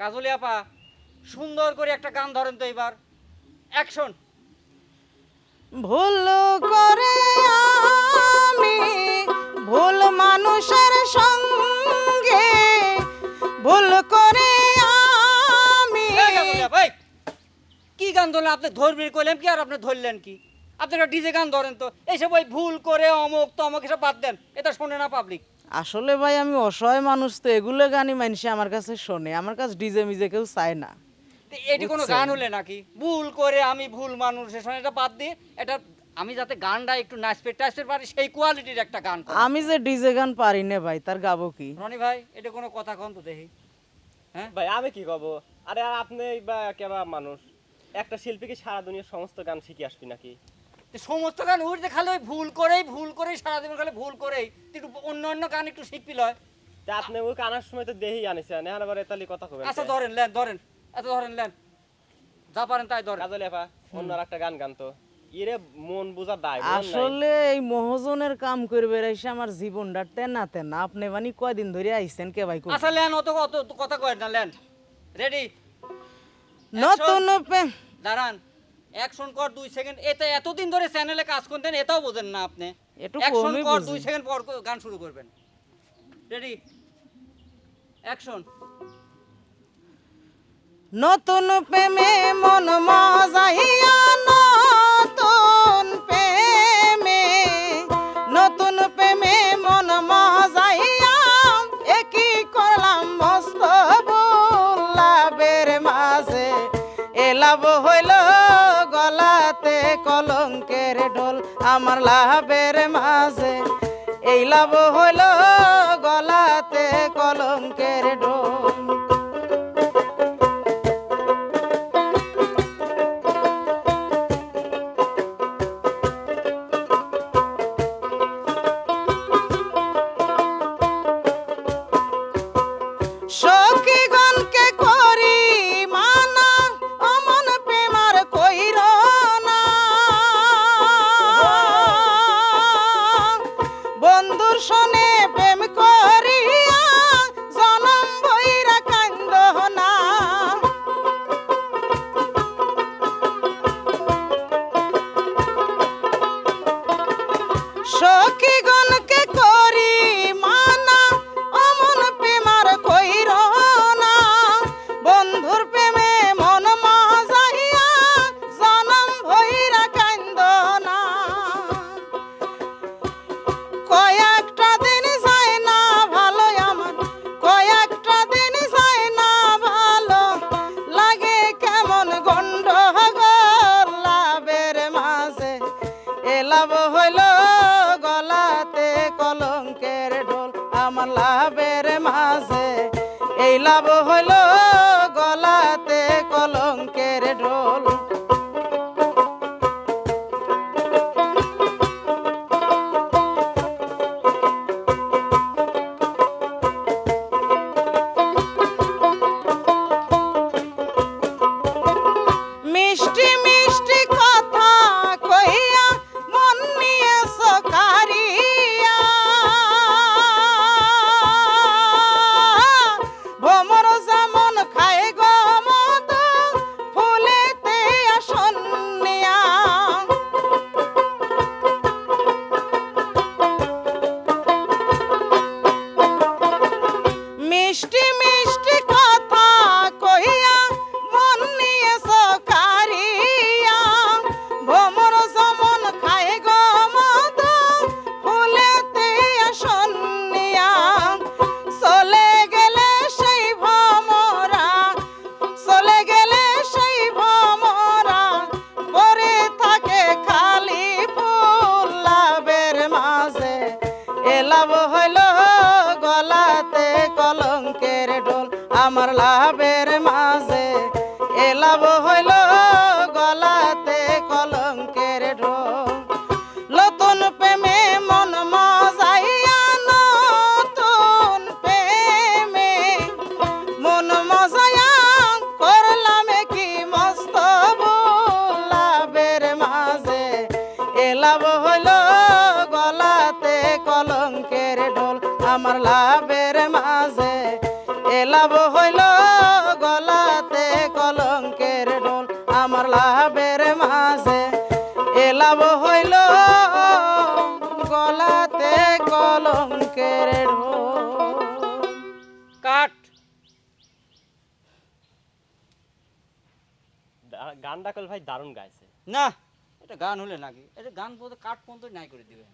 কাজলি আপা সুন্দর করে একটা গান ধরেন তো এবার। অ্যাকশন ভুল করে আমি ভুল মানুষের সঙ্গে ভুল করে আমি ভাই কি গান ধরলেন? আপনি ধরবেন কইলেন কি আর আপনি ধরলেন কি? আপনারা ডিজে গান ধরেন তো এইসব ওই ভুল করে অমুক তমক এসব বাদ দেন এটা শোনে না পাবলিক আসলে ভাই আমি অসহায় মানুষ তো এগুলো গানই মানুষে আমার কাছে শোনে। আমার কাছে ডিজে মিজে কেউ চায় না। এটি কোনো গান হলে নাকি? ভুল করে আমি ভুল মানুষের সঙ্গে এটা বাদ দিয়ে এটা আমি যাতে গানটা একটু নাচপে টাচপে পারি সেই কোয়ালিটির একটা গান আমি যে ডিজে গান পারি না ভাই তার গাবো কি? রনি ভাই এটা কোনো কথা কন তো দেখি। হ্যাঁ? ভাই আমি কি কব? আরে আর আপনি বা কেবা মানুষ? একটা শিল্পীকে সারা দুনিয়ার সমস্ত গান শিখে আসবি নাকি? সমস্ত গান উঠতে খালি ওই ভুল করেই ভুল করেই সারাদিন খালি ভুল করেই একটু অন্য অন্য গান একটু শিখবি লয়। তা আপনি ওই আনার সময় তো দেহি আনিছেন এখন আবার এতালি কথা কবেন আচ্ছা ধরেন লেন ধরেন এত ধরেন লেন। যা পারেন তাই ধরেন। কাজল এফা অন্য একটা গান গান তো। ইরে মন বুঝা দায় আসলে এই মহাজনের কাম করে বেড়াইছে আমার জীবনটা তেনা তেনা আপনি মানে কয়দিন ধরে আইছেন কে ভাই আচ্ছা লেন অত অত কথা কয় না লেন। রেডি নতুন পে- দাঁড়ান। অ্যাকশন কর দুই সেকেন্ড এতে এতদিন ধরে চ্যানেলে কাজ করতেন এটাও বোঝেন না আপনি। একটু অ্যাকশন কর দুই সেকেন্ড পর গান শুরু করবেন। রেডি অ্যাকশন নতুন প্রেমে মন মজাইয়া কলঙ্কের ঢোল আমার লাভের মাঝে। এই লাভ হইল গলাতে কলঙ্কের ঢোল। বন্ধুর লাভের মাঝে। এই লাভ হইল গলাতে কলঙ্কের ঢোল। মিষ্টি মিষ্টি এলাভ হইল গলাতে কলঙ্কের ঢোল। আমার লাভের মাঝে এলাভ হইল আমার লাভের মাঝে এলাব হইল গলাতে কলঙ্কের ডোল আমার লাভের মাঝে এলাব হইল গলাতে কলঙ্কের ঢোল। কাট। গানটা কল ভাই দারুণ গাইছে। না এটা গান হলে নাকি? এটা গান বলতে কাঠ পর্যন্ত নাই করে দিবে